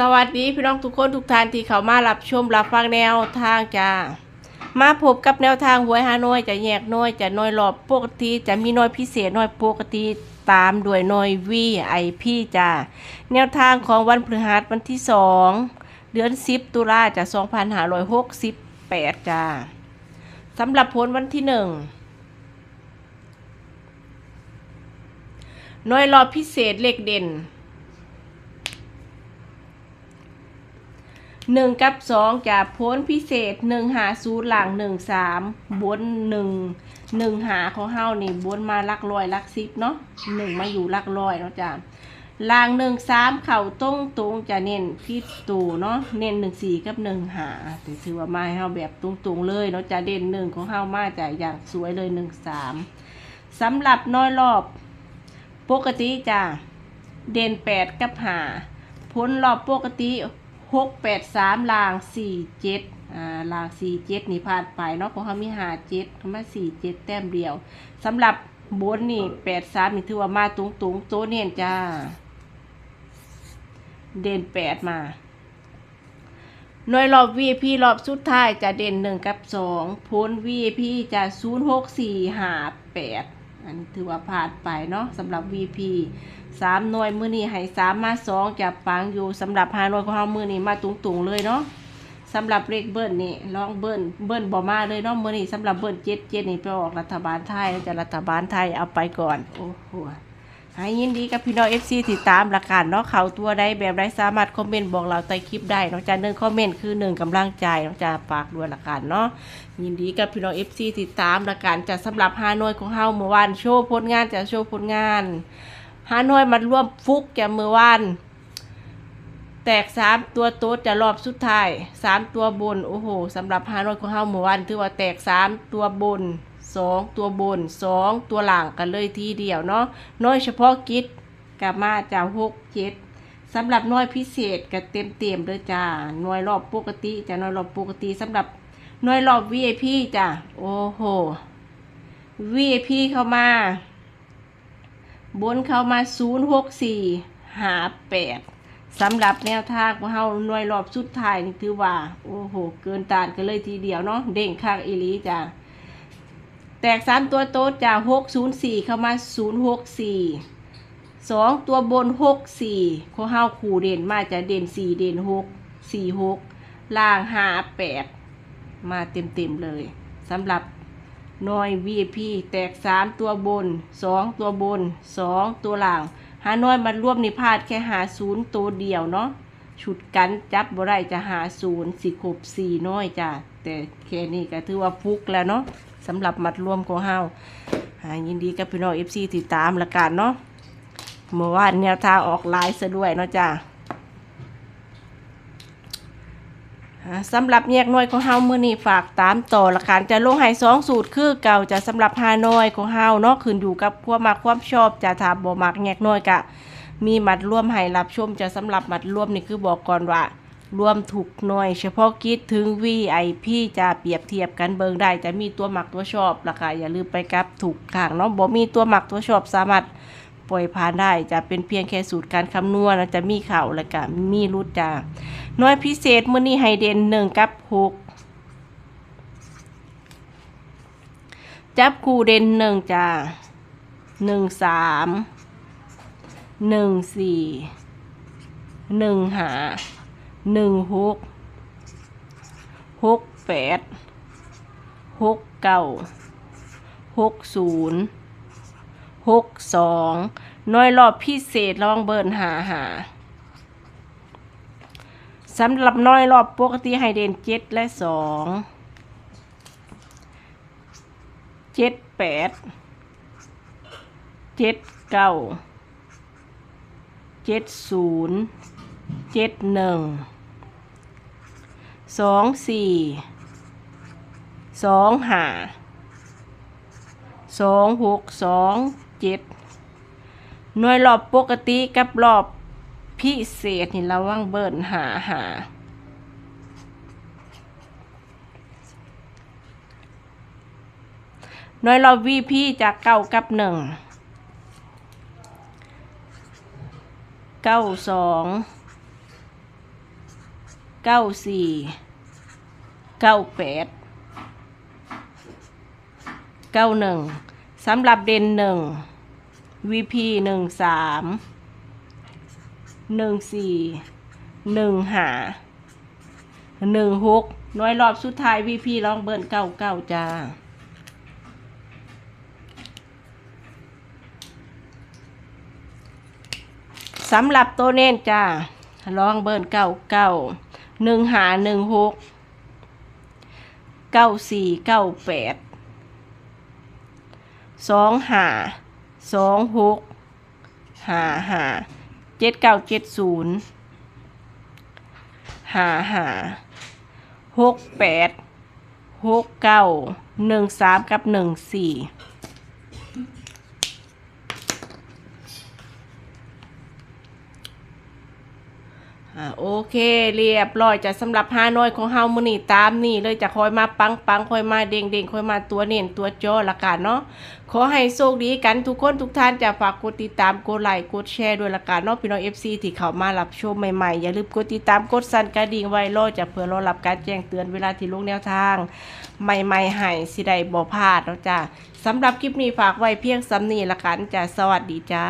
สวัสดีพี่น้องทุกคนทุกท่านที่เข้ามารับชมรับฟังแนวทางจ้ามาพบกับแนวทางหวยฮานอยจะแยกน้อยจะน้อยรอบปกติจะมีน้อยพิเศษน้อยปกติตามด้วยน้อยวีไอพี่จ้าแนวทางของวันพฤหัสวันที่สองเดือนสิบตุลาจะสองพันห้าร้อยหกสิบแปดจ้าสำหรับผลวันที่หนึ่งน้อยรอบพิเศษเลขเด่น หนึ่งกับสองจะพ้นพิเศษหนึ่งหาศูนย์หลังหนึ่งสามบนหนึ่งหนึ่งหาของเฮานี่บนมาลักลอยลักซิบเนาะหนึ่งมาอยู่ลักลอยเนาะจ้ะลางหนึ่งสามเข่าตรงตรงจะเน้นพิษตูเนาะเน้นหนึ่งสี่กับหนึ่งหาแต่ถือว่ามาให้เฮาแบบตรงตรงเลยเนาะจะเด่นหนึ่งของเฮามาจะอย่างสวยเลยหนึ่งสามสำหรับน้อยรอบ ปกติจ้ะเด่นแปดกับหาพ้นรอบปกติ หกแปดสามลางสี่เจ็ดอ่าลางสี่เจ็ดนี่พลาดไปเนาะเพราะเขามีหาเจ็ดเขามาสี่เจ็ดแต้มเดียวสำหรับบนนี่แปดสามนี่ถือว่ามาตุงตุงๆโตเน่นจ้า เด่นแปดมาหน่วยรอบ VIP รอบสุดท้ายจะเด่นหนึ่งกับสองพ้น VIP จะศูนย์หกสี่หาแปด อันนี้ถือว่าผ่านไปเนาะสำหรับ VP สามหน่วยมือนี้ให้สามมาสองจะปังอยู่สำหรับหาหน่วยของเรามือนี้มาตุงๆเลยเนาะสำหรับเลขเบิ้ลนี่ลองเบิ้ลเบิ้ลบอมาเลยเนาะมือนี้สำหรับเบิ้ลเจ็ดเจ็ดนี่ไปออกรัฐบาลไทยจะรัฐบาลไทยเอาไปก่อน โอ้โห ให้ยินดีกับพี่น้อง FC ติดตามละกันเนาะเขาตัวใดแบบใดสามารถคอมเมนต์บอกเราใต้คลิปได้นาะจะหนึ่งคอมเมนต์คือหนึ่งกำลังใจนาะจะฝากด้วยละกันเนาะยินดีกับพี่น้อง FC ติดตามละกันจะสำหรับฮานอยของเฮาเมื่อวานโชว์ผลงานจะโชว์ผลงานฮานอยมาร่วมฟุกจะเมื่อวานแตกสามตัวโต๊ดจะรอบสุดท้ายสามตัวบนโอ้โหสำหรับฮานอยของเฮาเมื่อวานถือว่าแตกสามตัวบน สองตัวบนสองตัวหลังกันเลยทีเดียวเนาะน้อยเฉพาะกิจกลับมาจะหกเจ็ดสำหรับน้อยพิเศษก็เต็มเต็มเลยจ้าน่วยรอบปกติจะน้อยรอบปกติสำหรับน่วยรอบ VIP จ้ะโอ้โห VIP เข้ามา บนเข้ามา 064หา8สำหรับแนวทางของเฮาหน่วยรอบสุดท้ายนี่ถือว่า โอ้โห เกินตานกันเลยทีเดียวเนาะเด้งข้างอีลีจ้ะ แตกสามตัวโต๊ดจากหกศูนย์สี่เข้ามาศูนย์หกสี่สองตัวบนหกสี่ข้อห้าขู่เด่นมาจะเด่นสี่เด่นหกสี่หกล่างห้าแปดมาเต็มเต็มๆเลยสำหรับน้อย VIP แตกสามตัวบนสองตัวบนสองตัวล่างหาน้อยมันรวมนิพาดแค่หาศูนย์ตัวเดียวเนาะ ชุดกันจับบ่ได้จะหาศูนย์สิครบสี่น้อยจ้ะแต่แค่นี้ก็ถือว่าฟุกแล้วเนาะสำหรับมัดรวมของเฮาหายินดีกับพี่น้อง FC ติดตามละกันเนาะเมื่อวานแนวทางออกลน์ซะด้วยเนาะจ้าสำหรับแยกน่วยของเฮาเมื้อนี้ฝากตามต่อละกันจะลงให้สองสูตรคือเก่าจะสำหรับหาน่วยของเฮาเนาะขึ้นอยู่กับความมักความชอบจะถามบ่มักแยกน่วยกะ มีหมัดร่วมให้รับชมจะสำหรับหมัดร่วมนี่คือบอกก่อนว่ารวมถูกหน่วยเฉพาะกิจถึง VIP จะเปรียบเทียบกันเบิงได้จะมีตัวหมักตัวชอบราคาอย่าลืมไปกับถูกข้างเนาะบ่มีตัวหมักตัวชอบสามารถปล่อยผ่านได้จะเป็นเพียงแค่สูตรการคำนวณจะมีเข่าแล้วก็มีรุดจ้าหน่วยพิเศษมื้อนี้ให้เดนหนึ่งกับหกจับคู่เด่นหนึ่งจ้าหนึ่งสาม หนึ่งสี่หนึ่งหาหนึ่งหกหกแปดหกเก้าหกศูนย์หกสองน้อยรอบพิเศษลองเบิร์นหาหาสำหรับน้อยรอบปกติให้เดนเจ็ดและสองเจ็ดแปดเจ็ดเก้า เจ็ดศูนย์เจ็ดหนึ่งสองสี่สองห้าสองหกสองเจ็ดหน่วยรอบปกติกับรอบพิเศษนี่ระวังเบิร์นหาหาหน่วยรอบวีพีจากเก้ากับหนึ่ง เก้าสองเก้าสี่เก้าแปดเก้าหนึ่งสำหรับเด่นหนึ่ง VP หนึ่งสามหนึ่งสี่หนึ่งหาหนึ่งหกน้อยรอบสุดท้าย VP ลองเบิร์นเก้าเก้าจ้า สำหรับตัวเน้นจ้าลองเบิร์นเก้าเก้าหนึ่งหาหนึ่งหกเก้าสี่เก้าแปดสองหาสองหกหาหาเจ็ดเก้าเจ็ดศูนย์หาหาหกแปดหกเก้าหนึ่งสามกับหนึ่งสี่ อ่าโอเค เรียบร้อยจะสำหรับฮานอยของเฮามื้อนี้ตามนี่เลยจะคอยมาปังปังคอยมาเด้งเด้งคอยมาตัวเน้นตัวจอละกันเนาะขอให้โชคดีกันทุกคนทุกท่านจะฝากกดติดตามกดไลค์กดแชร์ด้วยละกันเนาะพี่น้อง FC ที่เข้ามารับชมใหม่ๆ อย่าลืมกดติดตามกดสั่นกระดิ่งไว้รอจะเพื่อรอรับการแจ้งเตือนเวลาที่ลงแนวทาง ใหม่ๆให้สิได้บ่พลาดเนาะจ้ะสำหรับคลิปนี้ฝากไว้เพียงสำนีละกันจ้ะสวัสดีจ้า